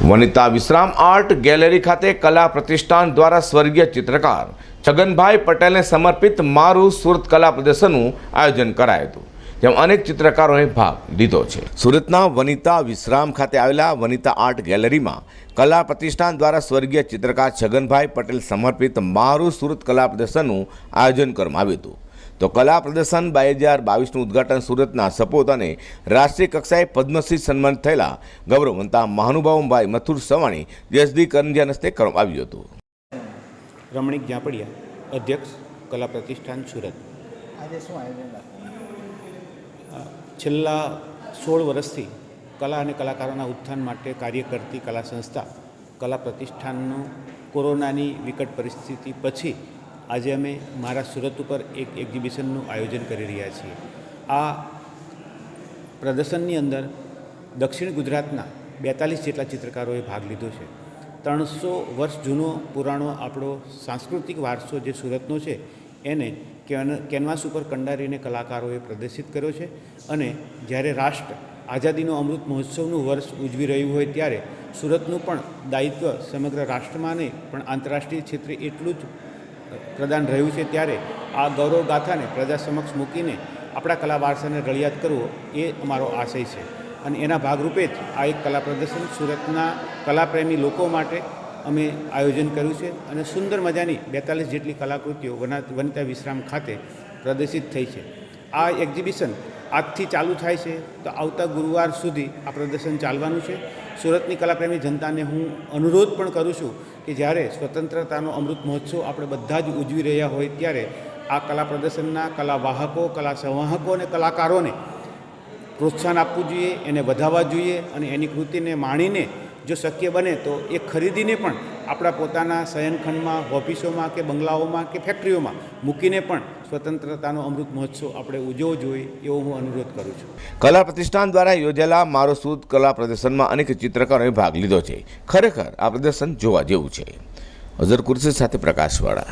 વનિતા વિશ્રામ art gallery ખાતે કલા પ્રતિષ્ઠાન દ્વારા સ્વર્ગીય ચિત્રકાર છગનભાઈ પટેલને સમર્પિત મારું સુરત કલા પ્રદર્શનનું આયોજન કરાયું હતું. જેમાં અનેક ચિત્રકારોએ ભાગ લીધો છે. સુરતના વનિતા વિશ્રામ ખાતે આવેલા વનિતા આર્ટ ગેલેરીમાં કલા પ્રતિષ્ઠાન દ્વારા સ્વર્ગીય ચિત્રકાર છગનભાઈ પટેલ સમર્પિત મારું સુરત કલા પ્રદર્શનનું આયોજન કરવામાં આવ્યું હતું. તો કલા પ્રદર્શન બે હજાર બાવીસનું ઉદ્ઘાટન સુરતના સપોત અને રાષ્ટ્રીય કક્ષાએ પદ્મશ્રી સન્માનિત થયેલા ગૌરવવંતા મહાનુભાવભાઈ મથુર સવાણી જસદી કરંજિયા હસ્તે કરવામાં આવ્યું હતું. રમણીક ઝાપડિયા અધ્યક્ષ કલા પ્રતિષ્ઠાન સુરત. આજે શું આયોજન છેલ્લા સોળ વર્ષથી કલા અને કલાકારોના ઉત્થાન માટે કાર્ય કરતી કલા સંસ્થા કલા પ્રતિષ્ઠાનનું કોરોનાની વિકટ પરિસ્થિતિ પછી આજે અમે મારા સુરત ઉપર એક એક્ઝિબિશનનું આયોજન કરી રહ્યા છીએ. આ પ્રદર્શનની અંદર દક્ષિણ ગુજરાતના બેતાલીસ જેટલા ચિત્રકારોએ ભાગ લીધો છે. ત્રણસો વર્ષ જૂનો પુરાણો આપણો સાંસ્કૃતિક વારસો જે સુરતનો છે, એને કેન- કેનવાસ ઉપર કંડારીને કલાકારોએ પ્રદર્શિત કર્યો છે અને જ્યારે રાષ્ટ્ર આઝાદીનો અમૃત મહોત્સવનું વર્ષ ઉજવી રહ્યું હોય ત્યારે સુરતનું પણ દાયિત્વ સમગ્ર રાષ્ટ્રમાં નહીં પણ આંતરરાષ્ટ્રીય ક્ષેત્રે એટલું જ પ્રદાન રહ્યું છે ત્યારે આ ગૌરવ ગાથાને પ્રજા સમક્ષ મૂકીને આપણા કલા વારસાને રળિયાત કરવો એ અમારો આશય છે. અને એના ભાગરૂપે જ આ એક કલા પ્રદર્શન સુરતના કલાપ્રેમી લોકો માટે અમે આયોજન કર્યું છે અને સુંદર મજાની બેતાલીસ જેટલી કલાકૃતિઓ વના, વનિતા વિશ્રામ ખાતે પ્રદર્શિત થઈ છે. આ એક્ઝિબિશન આજથી ચાલુ થાય છે. તો આવતા ગુરુવાર સુધી આ પ્રદર્શન ચાલવાનું છે. સુરતની કલાપ્રેમી જનતાને હું અનુરોધ પણ કરું છું કે જ્યારે સ્વતંત્રતાનો અમૃત મહોત્સવ આપણે બધા જ ઉજવી રહ્યા હોય ત્યારે આ કલા પ્રદર્શનના કલા વાહકો કલા સંવાહકો અને કલાકારોને પ્રોત્સાહન આપવું જોઈએ, એને વધાવવા જોઈએ અને એની કૃતિને માણીને જો શક્ય બને તો એ ખરીદીને પણ આપણા પોતાના શયનખંડમાં, ઓફિસોમાં કે બંગલાઓમાં કે ફેક્ટરીઓમાં મૂકીને પણ સ્વતંત્રતાનો અમૃત મહોત્સવ આપણે ઉજવવો જોઈએ એવો હું અનુરોધ કરું છું. કલા પ્રતિષ્ઠાન દ્વારા યોજાયેલા મારો સુદ કલા પ્રદર્શનમાં અનેક ચિત્રકારોએ ભાગ લીધો છે. ખરેખર આ પ્રદર્શન જોવા જેવું છે. અઝર કુર્સી સાથે પ્રકાશવાળા.